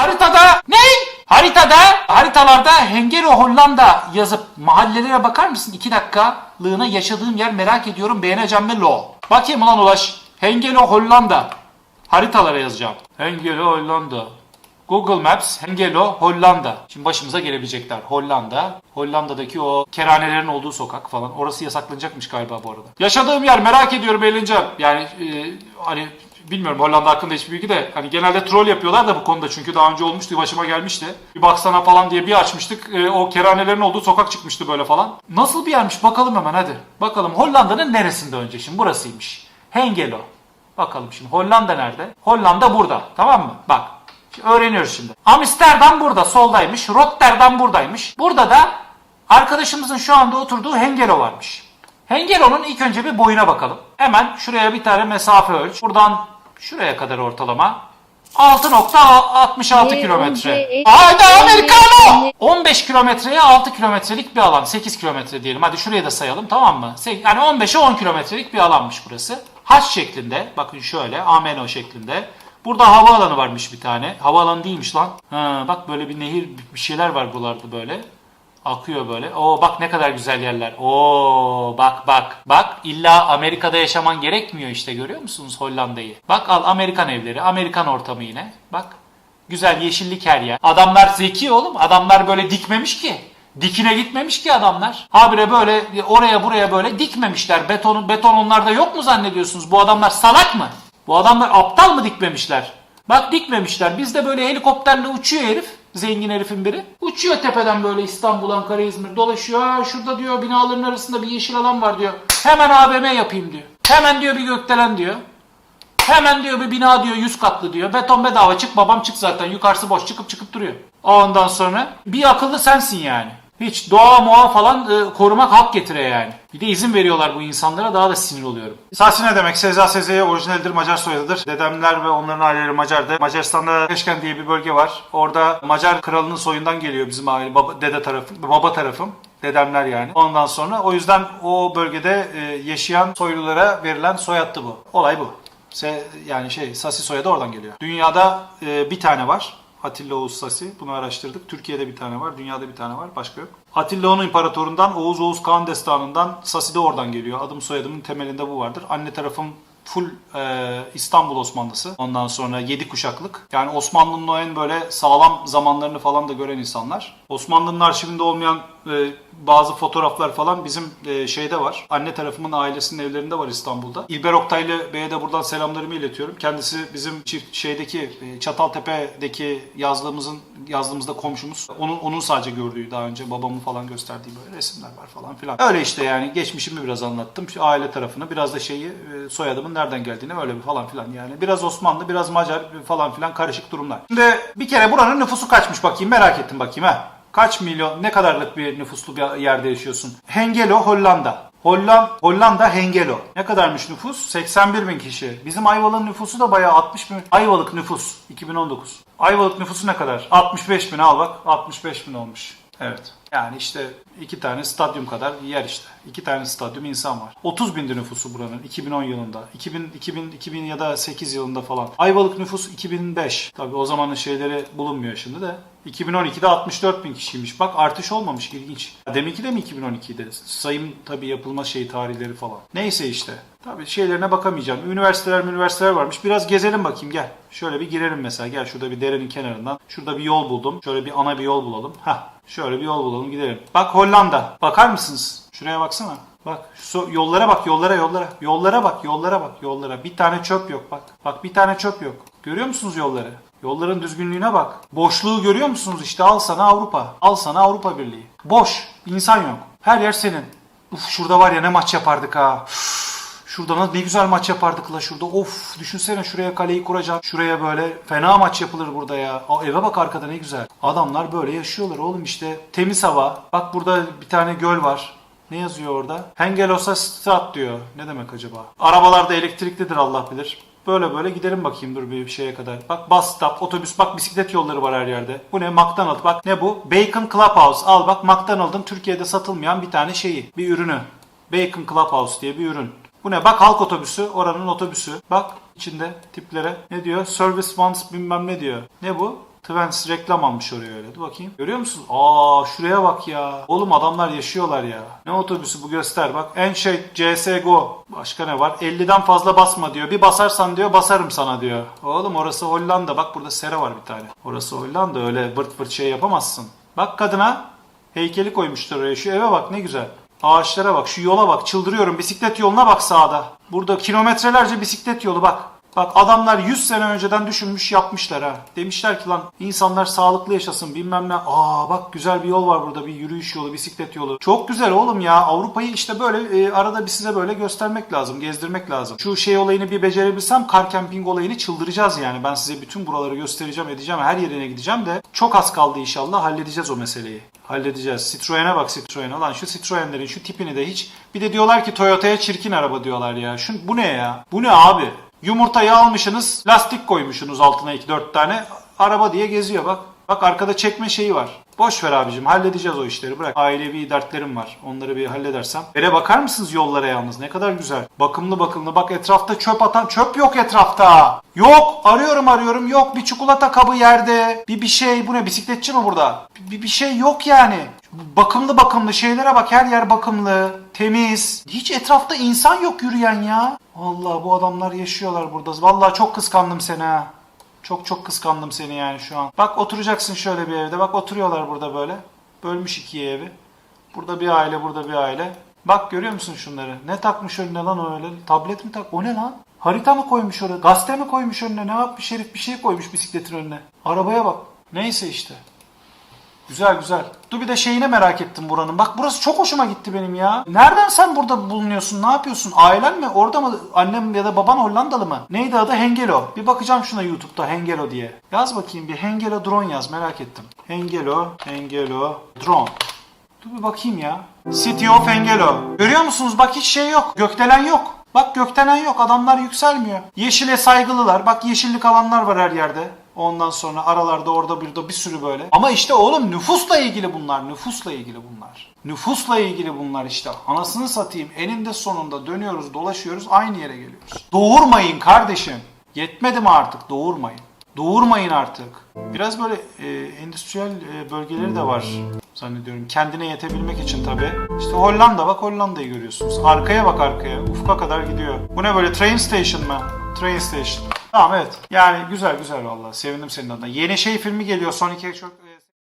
haritada ne? Haritada haritalarda Hengelo Hollanda yazıp mahallelere bakar mısın? 2 dakikalığına yaşadığım yer merak ediyorum beğeneceğim mi lo? Bakayım ulan Ulaş. Hengelo Hollanda. Haritalara yazacağım. Hengelo Hollanda. Google Maps, Hengelo, Hollanda. Şimdi başımıza gelebilecekler. Hollanda, Hollanda'daki o kerhanelerin olduğu sokak falan. Orası yasaklanacakmış galiba bu arada. Yaşadığım yer merak ediyorum eğleneceğim. Yani e, hani bilmiyorum Hollanda hakkında hiçbir bilgi de hani genelde troll yapıyorlar da bu konuda çünkü daha önce olmuştu başıma gelmişti. Bir baksana falan diye bir açmıştık. e, o kerhanelerin olduğu sokak çıkmıştı böyle falan. Nasıl bir yermiş bakalım hemen hadi. Bakalım Hollanda'nın neresinde önce şimdi burasıymış. Hengelo. Bakalım şimdi Hollanda nerede? Hollanda burada. Tamam mı? Bak. Öğreniyoruz şimdi. Amsterdam burada soldaymış. Rotterdam buradaymış. Burada da arkadaşımızın şu anda oturduğu Hengelo varmış. Hengelo'nun ilk önce bir boyuna bakalım. Hemen şuraya bir tane mesafe ölç. Buradan şuraya kadar ortalama. 6.66 kilometre. Haydi Amerikano! 15 kilometreye 6 kilometrelik bir alan. 8 kilometre diyelim. Hadi şuraya da sayalım tamam mı? Yani 15'e 10 kilometrelik bir alanmış burası. Haç şeklinde. Bakın şöyle. Ameno şeklinde. Burada havaalanı varmış bir tane. Havaalanı değilmiş lan. Ha, bak böyle bir nehir bir şeyler var buralarda böyle. Akıyor böyle. Oo bak ne kadar güzel yerler. Oo bak bak. Bak illa Amerika'da yaşaman gerekmiyor işte görüyor musunuz Hollanda'yı? Bak al Amerikan evleri, Amerikan ortamı yine. Bak. Güzel yeşillik her yer. Adamlar zeki oğlum. Adamlar böyle dikmemiş ki. Dikine gitmemiş ki adamlar. Habire böyle oraya buraya böyle dikmemişler. Beton, beton onlarda yok mu zannediyorsunuz? Bu adamlar salak mı? Bu adamlar aptal mı dikmemişler? Bak dikmemişler. Bizde böyle helikopterle uçuyor herif. Zengin herifin biri. Uçuyor tepeden böyle İstanbul, Ankara, İzmir dolaşıyor. Ha, şurada diyor binaların arasında bir yeşil alan var diyor. Hemen AVM yapayım diyor. Hemen diyor bir gökdelen diyor. Hemen diyor bir bina diyor 100 katlı diyor. Beton bedava çık babam çık zaten. Yukarısı boş çıkıp çıkıp duruyor. Ondan sonra bir akıllı sensin yani. Hiç doğa muğa falan e, korumak hak getire yani. Bir de izin veriyorlar bu insanlara daha da sinir oluyorum. Sasi ne demek? Seza Sezeye orijinaldir, Macar soyadıdır. Dedemler ve onların aileleri Macar'dı. Macaristan'da Keşken diye bir bölge var. Orada Macar kralının soyundan geliyor bizim aile, baba, dede tarafım, baba tarafım. Dedemler yani. Ondan sonra o yüzden o bölgede e, yaşayan soylulara verilen soyattı bu. Olay bu. Se, yani şey Sasi soyadı oradan geliyor. Dünyada e, bir tane var. Atilla Oğuz Sasi. Bunu araştırdık. Türkiye'de bir tane var. Dünyada bir tane var. Başka yok. Atilla onun imparatorundan Oğuz Oğuz Kağan Destanı'ndan Sasi de oradan geliyor. Adım soyadımın temelinde bu vardır. Anne tarafım full e, İstanbul Osmanlısı. Ondan sonra 7 kuşaklık. Yani Osmanlı'nın o en böyle sağlam zamanlarını falan da gören insanlar. Osmanlı'nın arşivinde olmayan e, bazı fotoğraflar falan bizim e, şeyde var. Anne tarafımın ailesinin evlerinde var İstanbul'da. İlber Oktaylı Bey'e de buradan selamlarımı iletiyorum. Kendisi bizim çift şeydeki e, Çataltepe'deki yazlığımızın yazdığımızda komşumuz. Onun onun sadece gördüğü daha önce babamın falan gösterdiği böyle resimler var falan filan. Öyle işte yani geçmişimi biraz anlattım. Şu aile tarafını biraz da şeyi e, soyadımın nereden geldiğini öyle bir falan filan yani. Biraz Osmanlı, biraz Macar falan filan karışık durumlar. Şimdi bir kere buranın nüfusu kaçmış bakayım merak ettim bakayım ha. Kaç milyon, ne kadarlık bir nüfuslu bir yerde yaşıyorsun? Hengelo, Hollanda. Holland, Hollanda Hengelo. Ne kadarmış nüfus? 81 bin kişi. Bizim Ayvalık'ın nüfusu da bayağı 60 bin. Ayvalık nüfus 2019. Ayvalık nüfusu ne kadar? 65 bin al bak 65 bin olmuş. Evet. Yani işte iki tane stadyum kadar yer işte. İki tane stadyum insan var. 30 bindi nüfusu buranın 2010 yılında. 2000, 2000, 2000 ya da 8 yılında falan. Ayvalık nüfus 2005. Tabii o zamanın şeyleri bulunmuyor şimdi de. 2012'de 64 bin kişiymiş. Bak artış olmamış ilginç. Deminki de mi 2012'de? Sayım tabii yapılma şey tarihleri falan. Neyse işte. Tabii şeylerine bakamayacağım. Üniversiteler üniversiteler varmış. Biraz gezelim bakayım gel. Şöyle bir girelim mesela. Gel şurada bir derenin kenarından. Şurada bir yol buldum. Şöyle bir ana bir yol bulalım. Hah. Şöyle bir yol bulalım gidelim. Bak Hollanda. Bakar mısınız? Şuraya baksana. Bak so- yollara bak yollara yollara. Yollara bak yollara bak yollara. Bir tane çöp yok bak. Bak bir tane çöp yok. Görüyor musunuz yolları? Yolların düzgünlüğüne bak. Boşluğu görüyor musunuz? İşte al sana Avrupa. Al sana Avrupa Birliği. Boş. insan yok. Her yer senin. Uf şurada var ya ne maç yapardık ha. Üf, Şurada ne güzel maç yapardık la şurada. Of düşünsene şuraya kaleyi kuracaksın. Şuraya böyle fena maç yapılır burada ya. Aa, eve bak arkada ne güzel. Adamlar böyle yaşıyorlar oğlum işte. Temiz hava. Bak burada bir tane göl var. Ne yazıyor orada? Hengelosa Strat diyor. Ne demek acaba? Arabalar da elektriklidir Allah bilir. Böyle böyle gidelim bakayım dur bir şeye kadar. Bak bus stop, otobüs, bak bisiklet yolları var her yerde. Bu ne? McDonald's. Bak ne bu? Bacon Clubhouse. Al bak McDonald'ın Türkiye'de satılmayan bir tane şeyi. Bir ürünü. Bacon Clubhouse diye bir ürün. Bu ne? Bak halk otobüsü. Oranın otobüsü. Bak içinde tiplere. Ne diyor? Service once bilmem ne diyor. Ne bu? Twents reklam almış oraya öyle. Dur bakayım. Görüyor musun? Aa şuraya bak ya. Oğlum adamlar yaşıyorlar ya. Ne otobüsü bu göster bak. En şey CSGO. Başka ne var? 50'den fazla basma diyor. Bir basarsan diyor basarım sana diyor. Oğlum orası Hollanda. Bak burada sera var bir tane. Orası Hollanda öyle vırt vırt şey yapamazsın. Bak kadına heykeli koymuşlar oraya. Şu eve bak ne güzel. Ağaçlara bak, şu yola bak. Çıldırıyorum. Bisiklet yoluna bak sağda. Burada kilometrelerce bisiklet yolu bak. Bak adamlar 100 sene önceden düşünmüş yapmışlar ha. Demişler ki lan insanlar sağlıklı yaşasın bilmem ne. Aa bak güzel bir yol var burada bir yürüyüş yolu, bisiklet yolu. Çok güzel oğlum ya. Avrupa'yı işte böyle e, arada bir size böyle göstermek lazım, gezdirmek lazım. Şu şey olayını bir becerebilsem kar camping olayını çıldıracağız yani. Ben size bütün buraları göstereceğim, edeceğim. Her yerine gideceğim de çok az kaldı inşallah halledeceğiz o meseleyi. Halledeceğiz. Citroen'e bak Citroen'e. Lan şu Citroen'lerin şu tipini de hiç. Bir de diyorlar ki Toyota'ya çirkin araba diyorlar ya. Şu, bu ne ya? Bu ne abi? Yumurtayı almışsınız, lastik koymuşsunuz altına 2-4 tane. Araba diye geziyor bak. Bak arkada çekme şeyi var. Boş ver abicim halledeceğiz o işleri bırak. Ailevi dertlerim var. Onları bir halledersem. Yere bakar mısınız yollara yalnız? Ne kadar güzel. Bakımlı bakımlı. Bak etrafta çöp atan çöp yok etrafta. Yok. Arıyorum arıyorum. Yok. Bir çikolata kabı yerde. Bir bir şey. Bu ne bisikletçi mi burada? Bir, bir şey yok yani. Bakımlı bakımlı şeylere bak. Her yer bakımlı. Temiz. Hiç etrafta insan yok yürüyen ya. Allah bu adamlar yaşıyorlar burada. Vallahi çok kıskandım seni ha. Çok çok kıskandım seni yani şu an. Bak oturacaksın şöyle bir evde. Bak oturuyorlar burada böyle. Bölmüş ikiye evi. Burada bir aile, burada bir aile. Bak görüyor musun şunları? Ne takmış önüne lan öyle? Tablet mi tak? O ne lan? Harita mı koymuş oraya? Gazete mi koymuş önüne? Ne yapmış herif? Bir şey koymuş bisikletin önüne. Arabaya bak. Neyse işte. Güzel güzel. Dur bir de şeyine merak ettim buranın. Bak burası çok hoşuma gitti benim ya. Nereden sen burada bulunuyorsun? Ne yapıyorsun? Ailen mi? Orada mı? Annem ya da baban Hollandalı mı? Neydi adı? Hengelo. Bir bakacağım şuna YouTube'da Hengelo diye. Yaz bakayım bir Hengelo drone yaz merak ettim. Hengelo, Hengelo drone. Dur bir bakayım ya. City of Hengelo. Görüyor musunuz? Bak hiç şey yok. Gökdelen yok. Bak gökdelen yok. Adamlar yükselmiyor. Yeşile saygılılar. Bak yeşillik alanlar var her yerde. Ondan sonra aralarda orada burada bir sürü böyle. Ama işte oğlum nüfusla ilgili bunlar. Nüfusla ilgili bunlar. Nüfusla ilgili bunlar işte. Anasını satayım. Eninde sonunda dönüyoruz dolaşıyoruz aynı yere geliyoruz. Doğurmayın kardeşim. Yetmedi mi artık? Doğurmayın. Doğurmayın artık. Biraz böyle e, endüstriyel e, bölgeleri de var zannediyorum. Kendine yetebilmek için tabii. İşte Hollanda bak Hollanda'yı görüyorsunuz. Arkaya bak arkaya. Ufka kadar gidiyor. Bu ne böyle train station mı? Train station. Tamam evet. Yani güzel güzel vallahi. Sevindim senin adına. Yeni şey filmi geliyor. Sonic çok